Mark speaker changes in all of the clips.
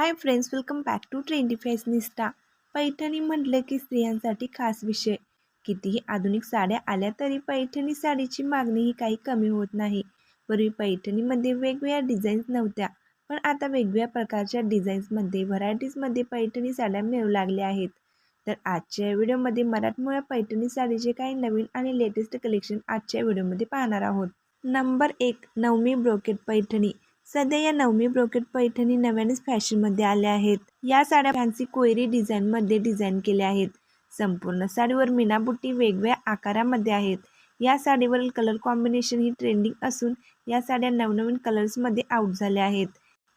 Speaker 1: Hi friends welcome back to trendy fashionista Paithani म्हटलं की स्त्रियांसाठी खास विषय. कितीही आधुनिक साड्या आल्या तरी पैठणी साडीची मागणी ही काही कमी होत नाही. पूर्वी पैठणीमध्ये वेगवेगळ्या डिझाईन्स नव्हत्या पण आता वेगवेगळ्या प्रकारच्या डिझाईन्समध्ये व्हरायटीजमध्ये पैठणी साड्या मिळू लागल्या आहेत. तर आजच्या व्हिडिओमध्ये मराठमोळ्या पैठणी साडीचे काही नवीन आणि लेटेस्ट कलेक्शन आजच्या व्हिडिओमध्ये पाहणार आहोत. नंबर एक नवमी ब्रोकेट पैठणी. सध्या या नवमी ब्रोकेट पैठणी नव्यानेच फॅशनमध्ये आल्या आहेत. या साड्या फॅन्सी कोयरी डिझाईनमध्ये डिझाईन केल्या आहेत. संपूर्ण साडीवर मीनाबुट्टी वेगवेगळ्या आकारामध्ये आहेत. या साडीवरील कलर कॉम्बिनेशन ही ट्रेंडिंग असून या साड्या नवनवीन कलर्समध्ये आउट झाल्या आहेत.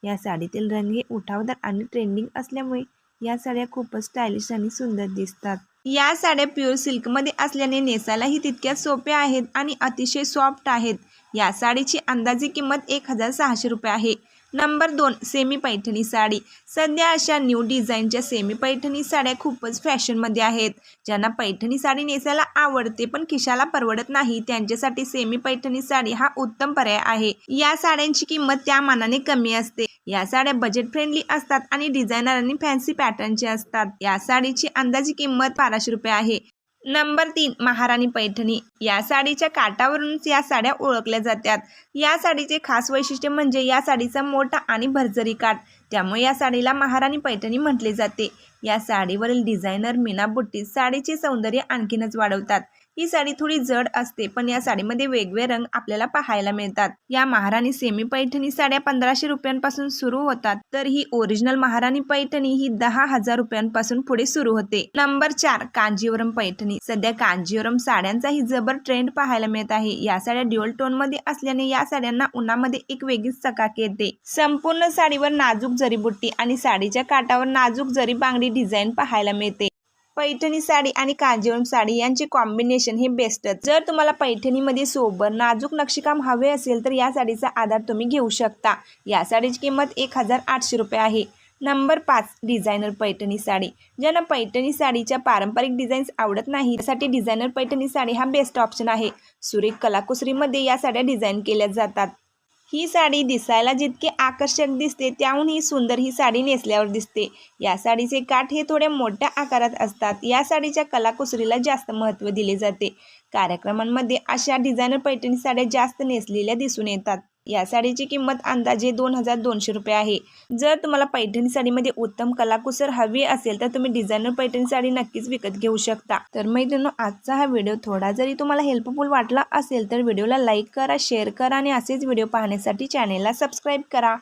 Speaker 1: या साडीतील रंग हे उठावदार आणि ट्रेंडिंग असल्यामुळे या साड्या खूपच स्टायलिश आणि सुंदर दिसतात. या साड्या प्युअर सिल्कमध्ये असल्याने नेसायलाही तितक्या सोप्या आहेत आणि अतिशय सॉफ्ट आहेत. या साडीची अंदाजे किंमत एक हजार सहाशे रुपये आहे. नंबर दोन सेमी पैठणी साडी. सध्या अशा न्यू डिझाईनच्या सेमी पैठणी साड्या खूपच फॅशनमध्ये आहेत. ज्यांना पैठणी साडी नेसायला आवडते पण खिशाला परवडत नाही त्यांच्यासाठी सेमी पैठणी साडी हा उत्तम पर्याय आहे. या साड्यांची किंमत त्या मानाने कमी असते. या साड्या बजेट फ्रेंडली असतात आणि डिझायनर आणि फॅन्सी पॅटर्नचे असतात. या साडीची अंदाजी किंमत बाराशे रुपये आहे. नंबर तीन महाराणी पैठणी. या साडीच्या काठावरूनच या साड्या ओळखल्या जातात. या साडीचे खास वैशिष्ट्य म्हणजे या साडीचा मोठा आणि भरजरी काठ. त्यामुळे या साडीला महाराणी पैठणी म्हटले जाते. या साडीवरील डिझायनर मीना बुट्टी साडीचे सौंदर्य आणखीनच वाढवतात. ही साडी थोडी जड असते पण या साडीमध्ये वेगवेगळे रंग आपल्याला पाहायला मिळतात. या महाराणी सेमी पैठणी साड्या पंधराशे रुपयांपासून सुरू होतात तर ही ओरिजिनल महाराणी पैठणी ही दहा हजार रुपयांपासून पुढे सुरू होते. नंबर चार कांजीवरम पैठणी. सध्या कांजीवरम साड्यांचाही जबर ट्रेंड पाहायला मिळत आहे. या साड्या ड्युअल टोनमध्ये असल्याने या साड्यांना उन्हामध्ये एक वेगळीच चकाकी येते. संपूर्ण साडीवर नाजूक जरीबुट्टी आणि साडीच्या काठावर नाजूक जरी बांगडी डिझाईन पाहायला मिळते. पैठणी साडी आणि कांजीवरम साडी यांचे कॉम्बिनेशन हे बेस्टच जर तुम्हाला पैठणीमध्ये सोबर नाजूक नक्षीकाम हवे असेल तर या साडीचा आधार तुम्ही घेऊ शकता. या साडीची किंमत एक हजार आठशे रुपये आहे. नंबर पाच डिझायनर पैठणी साडी. ज्यांना पैठणी साडीच्या पारंपरिक डिझाईन्स आवडत नाही त्यासाठी डिझायनर पैठणी साडी हा बेस्ट ऑप्शन आहे. सुरेख कलाकुसरीमध्ये या साड्या डिझाईन केल्या जातात. ही साडी दिसायला जितके आकर्षक दिसते त्याहून ही सुंदर ही साडी नेसल्यावर दिसते. या साडीचे काठ हे थोड्या मोठ्या आकारात असतात. या साडीच्या कलाकुसरीला जास्त महत्त्व दिले जाते. कार्यक्रमांमध्ये अशा डिझायनर पैठणी साड्या जास्त नेसलेल्या दिसून येतात. या साडीची किंमत अंदाजे दोन हजार दोनशे रुपये आहे. जर तुम्हाला पैठणी साडीमध्ये उत्तम कलाकुसर हवी असेल तर तुम्ही डिझायनर पैठणी साडी नक्कीच विकत घेऊ शकता. तर मैत्रिणी आजचा हा व्हिडिओ थोडा जरी तुम्हाला हेल्पफुल वाटला असेल तर व्हिडिओला लाईक करा शेअर करा आणि असेच व्हिडिओ पाहण्यासाठी चॅनेलला सबस्क्राईब करा.